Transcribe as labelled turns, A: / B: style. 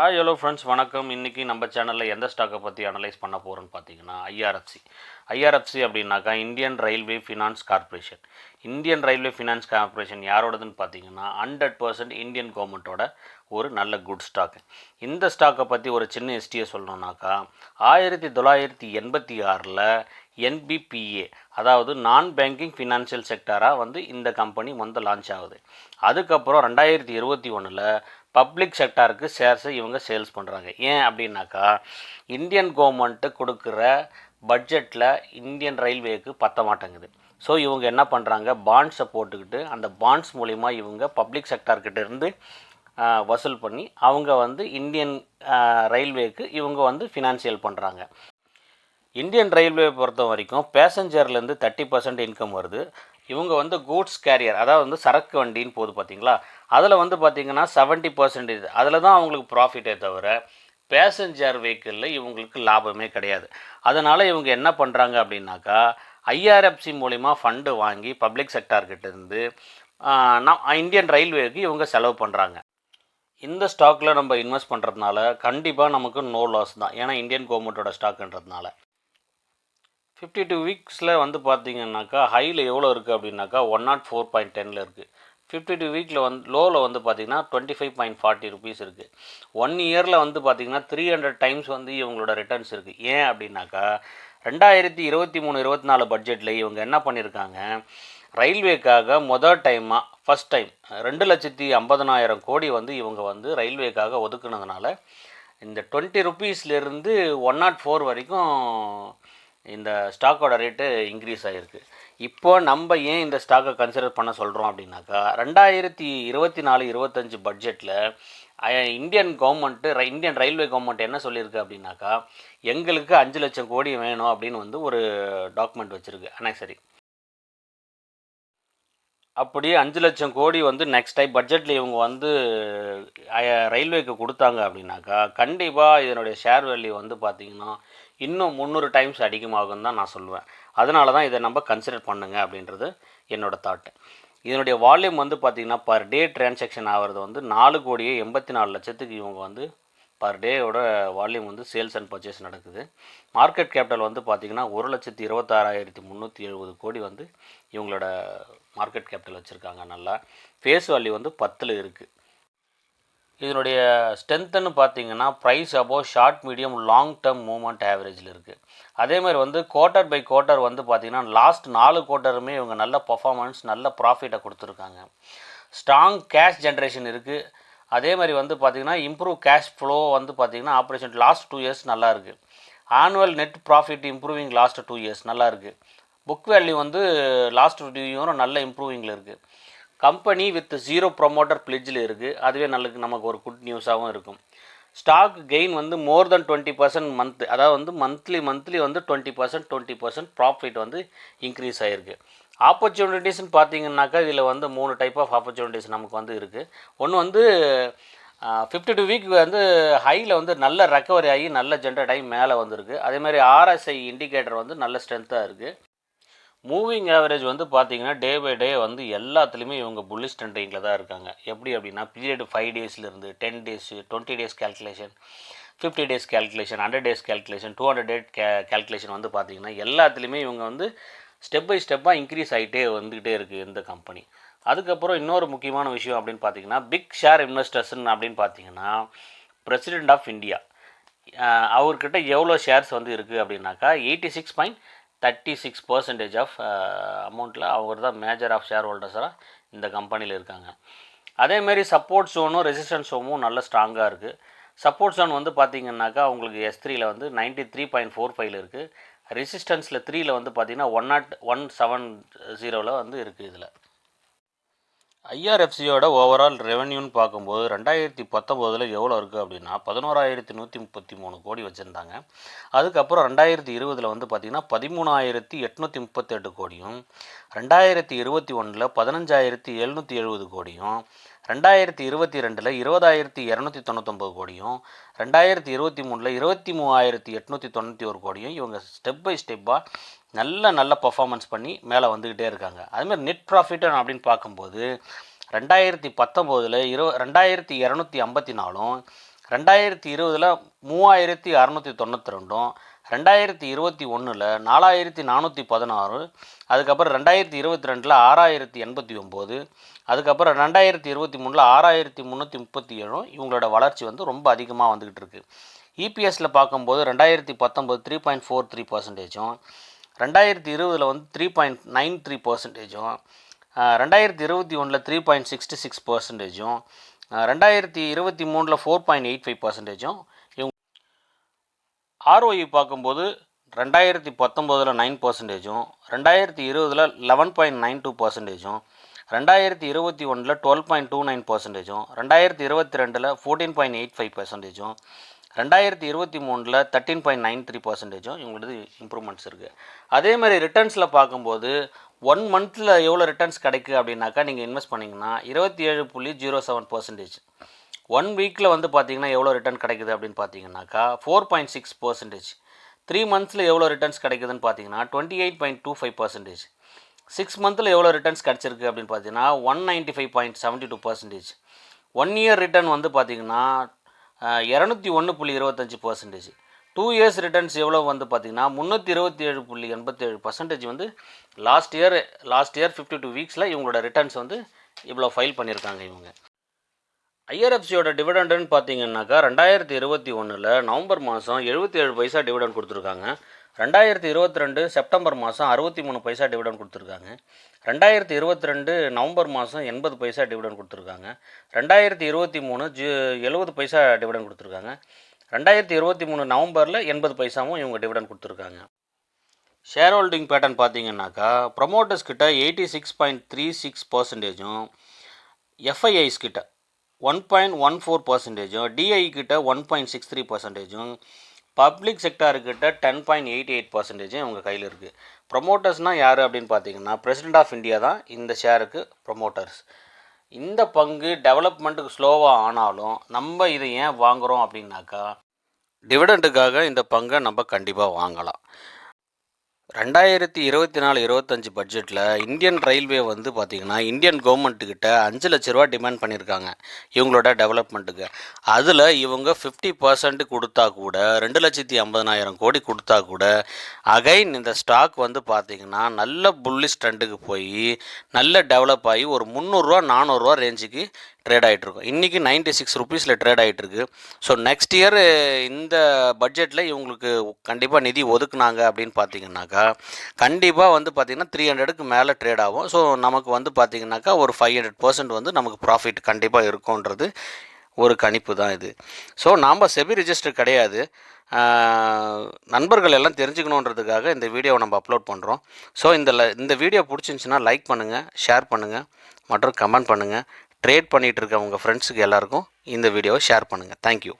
A: Hi hello friends வணக்கம். இன்றைக்கி நம்ம சேனலில் எந்த ஸ்டாக்கை பற்றி அனலைஸ் பண்ண போகிறோன்னு பார்த்தீங்கன்னா ஐஆர்எஃப்சி ஐஆர்எஃப்சி அப்படின்னாக்கா Indian railway finance corporation Indian railway finance corporation யாரோடதுன்னு பார்த்தீங்கன்னா ஹண்ட்ரட் பர்சன்ட் இந்தியன் கவர்மெண்ட்டோட ஒரு நல்ல குட் ஸ்டாக்கு இந்த ஸ்டாக்கை பற்றி ஒரு சின்ன ஹிஸ்டியை சொல்லணுன்னாக்கா ஆயிரத்தி தொள்ளாயிரத்தி எண்பத்தி ஆறில் என்பிபிஏ அதாவது நான் பேங்கிங் ஃபினான்ஷியல் செக்டராக வந்து இந்த கம்பெனி வந்து லான்ச் ஆகுது. அதுக்கப்புறம் ரெண்டாயிரத்தி இருபத்தி ஒன்றில் பப்ளிக் செக்டாருக்கு ஷேர்ஸை இவங்க சேல்ஸ் பண்ணுறாங்க ஏன் அப்படின்னாக்கா இந்தியன் கவர்மெண்ட்டு கொடுக்குற பட்ஜெட்டில் இந்தியன் ரயில்வேக்கு பத்த மாட்டேங்குது. ஸோ இவங்க என்ன பண்ணுறாங்க பாண்ட்ஸை போட்டுக்கிட்டு அந்த பாண்ட்ஸ் மூலிமா இவங்க பப்ளிக் செக்டார்கிட்ட இருந்து வசூல் பண்ணி அவங்க வந்து இந்தியன் ரயில்வேக்கு இவங்க வந்து ஃபினான்சியல் பண்ணுறாங்க இந்தியன் ரயில்வே பொறுத்த வரைக்கும் பேசஞ்சர்லேருந்து தேர்ட்டி பர்சன்ட் இன்கம் வருது. இவங்க வந்து கூட்ஸ் கேரியர் அதாவது வந்து சரக்கு வண்டின்னு போகுது பார்த்தீங்களா அதில் வந்து பார்த்தீங்கன்னா செவன்ட்டி பர்சன்டேஜ் அதில் தான் அவங்களுக்கு ப்ராஃபிட்டே தவிர பேசஞ்சர் வெஹிக்கிளில் இவங்களுக்கு லாபமே கிடையாது. அதனால் இவங்க என்ன பண்ணுறாங்க அப்படின்னாக்கா ஐஆர்எஃப்சி மூலிமா ஃபண்டு வாங்கி பப்ளிக் செக்டார்கிட்டேருந்து நான் இந்தியன் ரயில்வேக்கு இவங்க செலவு பண்ணுறாங்க இந்த ஸ்டாக்கில் நம்ம இன்வெஸ்ட் பண்ணுறதுனால கண்டிப்பாக நமக்கு நோ லாஸ் தான். ஏன்னா இந்தியன் கவர்மெண்ட்டோட ஸ்டாக்ன்றதுனால ஃபிஃப்டி டூ வீக்ஸில் வந்து பார்த்தீங்கன்னாக்கா ஹையில் எவ்வளோ இருக்குது அப்படின்னாக்கா ஒன் நாட் ஃபோர் பாயிண்ட் டெனில் இருக்குது ஃபிஃப்டி டூ வீக்கில் வந்து லோவில் வந்து பார்த்தீங்கன்னா twenty five point forty rupees இருக்குது ஒன் இயரில் வந்து பார்த்திங்கன்னா த்ரீ ஹண்ட்ரட் டைம்ஸ் வந்து இவங்களோட ரிட்டர்ன்ஸ் இருக்குது ஏன் அப்படின்னாக்கா ரெண்டாயிரத்தி இருபத்தி மூணு இருபத்தி நாலு பட்ஜெட்டில் இவங்க என்ன பண்ணியிருக்காங்க ரயில்வேக்காக மொதல் டைமாக ஃபஸ்ட் டைம் ரெண்டு லட்சத்தி ஐம்பதனாயிரம் கோடி வந்து இவங்க வந்து ரயில்வேக்காக ஒதுக்குனதுனால இந்த டுவெண்ட்டி ருபீஸ்லேருந்து ஒன் நாட் ஃபோர் வரைக்கும் இந்த ஸ்டாக்கோட ரேட்டு இன்க்ரீஸ் ஆகிருக்கு இப்போ நம்ம ஏன் இந்த ஸ்டாக்கை கன்சிடர் பண்ண சொல்கிறோம் அப்படின்னாக்கா ரெண்டாயிரத்தி இருபத்தி நாலு இருபத்தஞ்சு பட்ஜெட்டில் Indian government Indian railway government என்ன சொல்லியிருக்கு அப்படின்னாக்கா எங்களுக்கு அஞ்சு லட்சம் கோடி வேணும் அப்படின்னு வந்து ஒரு டாக்குமெண்ட் வச்சுருக்கு. ஆனால் சரி அப்படி அஞ்சு லட்சம் கோடி வந்து நெக்ஸ்ட் டைம் பட்ஜெட்டில் இவங்க வந்து ரயில்வேக்கு கொடுத்தாங்க அப்படின்னாக்கா கண்டிப்பாக இதனுடைய ஷேர் வேல்யூ வந்து பார்த்திங்கன்னா இன்னும் முந்நூறு டைம்ஸ் அதிகமாகும் தான் நான் சொல்லுவேன். அதனால தான் இதை நம்ம கன்சிடர் பண்ணுங்க அப்படின்றது என்னோடய தாட்டு இதனுடைய வால்யூம் வந்து பார்த்திங்கன்னா பர் டே டிரான்சாக்ஷன் ஆகிறது வந்து நாலு கோடியே எண்பத்தி நாலு லட்சத்துக்கு இவங்க வந்து பர் டேயோட வால்யூம் வந்து சேல்ஸ் அண்ட் பர்ச்சேஸ் நடக்குது. மார்க்கெட் கேபிட்டல் வந்து பார்த்திங்கன்னா ஒரு லட்சத்தி இருபத்தாறாயிரத்தி முந்நூற்றி எழுபது கோடி வந்து இவங்களோட மார்க்கெட் கேபிட்டல் வச்சுருக்காங்க நல்லா. ஃபேஸ் வேல்யூ வந்து பத்தில் இருக்குது இதனுடைய ஸ்ட்ரென்த்துன்னு பார்த்தீங்கன்னா price above short medium long term movement ஆவரேஜில் இருக்குது அதே மாதிரி வந்து குவார்ட்டர் பை குவார்ட்டர் வந்து பார்த்திங்கன்னா லாஸ்ட் நாலு குவார்ட்டருமே இவங்க நல்ல பர்ஃபார்மன்ஸ் நல்ல ப்ராஃபிட்டை கொடுத்துருக்காங்க. ஸ்ட்ராங் கேஷ் ஜென்ரேஷன் இருக்குது அதே மாதிரி வந்து பார்த்திங்கன்னா இம்ப்ரூவ் கேஷ் ஃப்ளோ வந்து பார்த்திங்கன்னா ஆப்ரேஷன் லாஸ்ட் டூ இயர்ஸ் நல்லா இருக்குது annual net profit improving last two years நல்லா இருக்குது புக் வேல்யூ வந்து லாஸ்ட் டூ இயரும் நல்ல இம்ப்ரூவிங்கில் இருக்குது கம்பெனி வித் ஜீரோ ப்ரொமோட்டர் பிளிட்ஜில் இருக்குது அதுவே நல்லது நமக்கு ஒரு குட் நியூஸாகவும் இருக்கும். ஸ்டாக் கெயின் வந்து more than twenty percent month அதாவது வந்து மந்த்லி மந்த்லி வந்து twenty percent twenty percent profit வந்து இன்க்ரீஸ் ஆகிருக்கு ஆப்பர்ச்சுனிட்டிஸ்ன்னு பார்த்தீங்கன்னாக்கா இதில் வந்து மூணு டைப் ஆஃப் ஆப்பர்ச்சுனிட்டிஸ் நமக்கு வந்து இருக்குது ஒன்று வந்து ஃபிஃப்டி டூ வீக் வந்து ஹையில் வந்து நல்ல ரெக்கவரி ஆகி நல்ல ஜென்ரேட் ஆகி மேலே வந்திருக்கு. அதேமாதிரி ஆர்எஸ்ஐ இண்டிகேட்டர் வந்து நல்ல ஸ்ட்ரென்த்தாக இருக்குது மூவிங் ஆவரேஜ் வந்து பார்த்தீங்கன்னா டே பை டே வந்து எல்லாத்துலேயுமே இவங்க புல்லிஷ் ட்ரெண்டிங்கில் தான் இருக்காங்க. எப்படி அப்படின்னா period five டேஸ்லேருந்து ten days twenty days calculation fifty days calculation hundred days calculation two hundred date K calculation வந்து பார்த்தீங்கன்னா எல்லாத்துலேயுமே இவங்க வந்து ஸ்டெப் பை ஸ்டெப்பாக இன்க்ரீஸ் ஆகிட்டே வந்துக்கிட்டே இருக்குது இந்த கம்பெனி அதுக்கப்புறம் இன்னொரு முக்கியமான விஷயம் அப்படின்னு பார்த்தீங்கன்னா பிக் ஷேர் இன்வெஸ்டர்ஸ்ன்னு அப்படின்னு பார்த்தீங்கன்னா பிரசிடெண்ட் ஆஃப் இந்தியா அவர்கிட்ட எவ்வளோ ஷேர்ஸ் வந்து இருக்குது அப்படின்னாக்கா eighty six point thirty six percentage of அமௌண்ட்டில் அவர் தான் மேஜர் ஆஃப் ஷேர் ஹோல்டர்ஸாக இந்த கம்பெனியில் இருக்காங்க. அதேமாரி சப்போர்ட் ஜோனும் ரெசிஸ்டன்ஸ் ஜோனும் நல்ல ஸ்ட்ராங்காக இருக்குது சப்போர்ட் ஜோன் வந்து பார்த்தீங்கன்னாக்கா உங்களுக்கு எஸ் த்ரீயில் வந்து ninety three point four five இருக்குது ரெசிஸ்டன்ஸில் த்ரீயில் வந்து பார்த்தீங்கன்னா ஒன் நாட் ஒன் செவன் ஜீரோவில் வந்து இருக்குது இதில். ஐஆர்எஃப்சியோட ஓவரால் ரெவென்யூன்னு பார்க்கும்போது ரெண்டாயிரத்தி பத்தொம்போதில் எவ்வளோ இருக்குது அப்படின்னா பதினோராயிரத்தி நூற்றி முப்பத்தி மூணு கோடி வச்சுருந்தாங்க. அதுக்கப்புறம் ரெண்டாயிரத்தி இருபதில் வந்து பார்த்திங்கன்னா பதிமூணாயிரத்தி எட்நூற்றி முப்பத்தெட்டு கோடியும் ரெண்டாயிரத்தி இருபத்தி ஒன்றில் பதினஞ்சாயிரத்தி எழுநூற்றி எழுபது கோடியும் ரெண்டாயிரத்தி இருபத்தி ரெண்டில் இருபதாயிரத்தி இரநூத்தி தொண்ணூத்தொம்பது கோடியும் ரெண்டாயிரத்தி இருபத்தி மூணில் இருபத்தி மூவாயிரத்தி எட்நூற்றி தொண்ணூற்றி ஒரு கோடியும் இவங்க ஸ்டெப் பை ஸ்டெப்பாக நல்ல நல்ல பர்ஃபார்மன்ஸ் பண்ணி மேலே வந்துக்கிட்டே இருக்காங்க. அதுமாதிரி நெட் ப்ராஃபிட் அப்படின்னு பார்க்கும்போது ரெண்டாயிரத்தி பத்தொம்போதில் இரு ரெண்டாயிரத்தி இரநூத்தி ஐம்பத்தி நாலும் ரெண்டாயிரத்தி இருபதில் மூவாயிரத்தி அறநூற்றி தொண்ணூற்றி ரெண்டும் ரெண்டாயிரத்தி இருபத்தி ஒன்றில் நாலாயிரத்தி நானூற்றி பதினாறு அதுக்கப்புறம் ரெண்டாயிரத்தி இருபத்தி ரெண்டில் ஆறாயிரத்தி எண்பத்தி ஒம்பது அதுக்கப்புறம் ரெண்டாயிரத்தி இருபத்தி மூணில் ஆறாயிரத்தி முந்நூற்றி முப்பத்தி ஏழும் இவங்களோட வளர்ச்சி வந்து ரொம்ப அதிகமாக வந்துக்கிட்டு இருக்குது இபிஎஸ்சில் பார்க்கும்போது ரெண்டாயிரத்தி பத்தொம்போது த்ரீ பாயிண்ட் ஃபோர் த்ரீ பர்சன்டேஜும் ரெண்டாயிரத்தி இருபதில் வந்து த்ரீ பாயிண்ட் நைன் த்ரீ பர்சன்டேஜும் ரெண்டாயிரத்தி இருபத்தி ஒன்றில் த்ரீ பாயிண்ட் சிக்ஸ்டி சிக்ஸ் பர்சன்டேஜும் ரெண்டாயிரத்தி இருபத்தி மூணில் ஃபோர் பாயிண்ட் எயிட் ஃபைவ் பர்சன்டேஜும் இவங்க ஆர்ஓஇ பார்க்கும்போது ரெண்டாயிரத்தி பத்தொம்போதில் நைன் பர்சன்டேஜும் ரெண்டாயிரத்தி இருபதில் லெவன் பாயிண்ட் நைன் டூ பர்சன்டேஜும் ரெண்டாயிரத்தி இருபத்தி ஒன்றில் டுவெல் பாயிண்ட் டூ நைன் பர்சன்டேஜும் ரெண்டாயிரத்தி இருபத்தி ரெண்டில் ஃபோர்டீன் பாயிண்ட் எயிட் ஃபைவ் பர்சன்டேஜும் ரெண்டாயிரத்தி இருபத்தி மூணில் தேர்ட்டீன் பாயிண்ட் நைன் த்ரீ பர்சன்டேஜும் இவங்களது இம்ப்ரூவ்மெண்ட்ஸ் இருக்குது அதேமாதிரி ரிட்டர்ன்ஸில் பார்க்கும்போது ஒன் மந்த்தில் எவ்வளோ ரிட்டர்ன்ஸ் கிடைக்கு அப்படின்னாக்கா நீங்கள் இன்வெஸ்ட் பண்ணிங்கன்னா இருபத்தி ஏழு புள்ளி ஜீரோ செவன் பர்சன்டேஜ் ஒன் வீக்கில் வந்து பார்த்தீங்கன்னா எவ்வளோ ரிட்டர்ன் கிடைக்குது அப்படின்னு பார்த்தீங்கன்னாக்கா four point six percentage three மந்த்ஸில் எவ்வளோ ரிட்டர்ன்ஸ் கிடைக்குதுன்னு பார்த்தீங்கன்னா twenty eight point two five percentage six மந்த்தில் எவ்வளோ ரிட்டர்ன்ஸ் கிடச்சிருக்கு அப்படின்னு பார்த்தீங்கன்னா one ninety five point seventy two percentage one year return வந்து பார்த்தீங்கன்னா இரநூத்தி ஒன்று புள்ளி இருபத்தஞ்சி பர்சன்டேஜ் டூ இயர்ஸ் ரிட்டர்ன்ஸ் எவ்வளோ வந்து பார்த்தீங்கன்னா முந்நூற்றி இருபத்தி ஏழு புள்ளி எண்பத்தேழு பர்சன்டேஜ் வந்து last year last year fifty two வீக்ஸில் இவங்களோட ரிட்டர்ன்ஸ் வந்து இவ்வளோ ஃபைல் பண்ணியிருக்காங்க இவங்க. ஐஆர்எஃப்சியோட டிவிடெண்டுன்னு பார்த்தீங்கன்னாக்கா ரெண்டாயிரத்தி இருபத்தி ஒன்றில் நவம்பர் மாதம் எழுபத்தி ஏழு பைசா டிவிடெண்ட் கொடுத்துருக்காங்க. ரெண்டாயிரத்தி இருபத்தி ரெண்டு செப்டம்பர் மாதம் அறுபத்தி மூணு பைசா டிவிடெண்ட் கொடுத்துருக்காங்க. ரெண்டாயிரத்தி இருபத்தி ரெண்டு நவம்பர் மாதம் எண்பது பைசா டிவிடெண்ட் கொடுத்துருக்காங்க. ரெண்டாயிரத்தி இருபத்தி மூணு ஜூ எழுபது பைசா டிவிடெண்ட் கொடுத்துருக்காங்க. ரெண்டாயிரத்தி இருபத்தி மூணு நவம்பரில் எண்பது பைசாவும் இவங்க டிவிடெண்ட் கொடுத்துருக்காங்க. ஷேர் ஹோல்டிங் பேட்டர்ன் பார்த்தீங்கன்னாக்கா ப்ரொமோட்டர்ஸ் கிட்ட eighty six point three six பர்சன்டேஜும் FIIs கிட்ட ஒன் பாயிண்ட் ஒன் ஃபோர் பர்சன்டேஜும் டிஐ கிட்ட ஒன் பாயிண்ட் சிக்ஸ் த்ரீ பர்சன்டேஜும் பப்ளிக் செக்டாருக்கிட்ட டென் பாயிண்ட் எயிட்டி எயிட் பர்சன்டேஜும் இவங்க கையில் இருக்குது ப்ரொமோட்டர்ஸ்னால் யார் அப்படின்னு பார்த்தீங்கன்னா பிரசிடென்ட் ஆஃப் இந்தியா தான் இந்த ஷேருக்கு ப்ரொமோட்டர்ஸ் இந்த பங்கு டெவலப்மெண்ட்டுக்கு ஸ்லோவாக ஆனாலும் நம்ம இதை ஏன் வாங்குகிறோம் அப்படின்னாக்கா டிவிடெண்ட்டுக்காக இந்த பங்கை நம்ம கண்டிப்பாக வாங்கலாம். ரெண்டாயிரத்தி இருபத்தி நாலு இருபத்தஞ்சி பட்ஜெட்டில் இந்தியன் ரயில்வே வந்து பார்த்திங்கன்னா இந்தியன் கவர்மெண்ட்டுக்கிட்ட அஞ்சு லட்ச ரூபா டிமாண்ட் பண்ணியிருக்காங்க இவங்களோட டெவலப்மெண்ட்டுக்கு அதில் இவங்க ஃபிஃப்டி பர்சன்ட் கொடுத்தா கூட ரெண்டு லட்சத்தி ஐம்பதனாயிரம் கோடி கொடுத்தா கூட அகைன் இந்த ஸ்டாக் வந்து பார்த்திங்கன்னா நல்ல புல்லிஷ் ட்ரெண்டுக்கு போய் நல்ல டெவலப் ஆகி ஒரு முந்நூறுரூவா நானூறுரூவா ரேஞ்சுக்கு ட்ரேட் ஆகிட்ருக்கும் இன்றைக்கி நைன்ட்டி சிக்ஸ் ருபீஸில் ட்ரேட் ஆகிட்டுருக்கு ஸோ நெக்ஸ்ட் இயர் இந்த பட்ஜெட்டில் இவங்களுக்கு கண்டிப்பாக நிதி ஒதுக்குனாங்க அப்படின்னு பார்த்தீங்கன்னாக்கா கண்டிப்பாக வந்து பார்த்திங்கன்னா த்ரீ ஹண்ட்ரடுக்கு மேலே ட்ரேட் ஆகும். ஸோ நமக்கு வந்து பார்த்திங்கனாக்கா ஒரு ஃபைவ் ஹண்ட்ரட் பர்சன்ட் வந்து நமக்கு ப்ராஃபிட் கண்டிப்பாக இருக்கும்ன்றது ஒரு கணிப்பு தான் இது. ஸோ நாம் செபி ரிஜிஸ்டர் கிடையாது. நண்பர்கள் எல்லாம் தெரிஞ்சுக்கணுன்றதுக்காக இந்த வீடியோவை நம்ம அப்லோட் பண்ணுறோம் ஸோ இந்த இந்த வீடியோ பிடிச்சிருந்துச்சின்னா லைக் பண்ணுங்கள் ஷேர் பண்ணுங்கள் மற்றும் கமெண்ட் பண்ணுங்கள் ட்ரேட் பண்ணிகிட்டு இருக்க உங்கள் ஃப்ரெண்ட்ஸுக்கு எல்லாருக்கும் இந்த வீடியோவை ஷேர் பண்ணுங்கள் தேங்க்யூ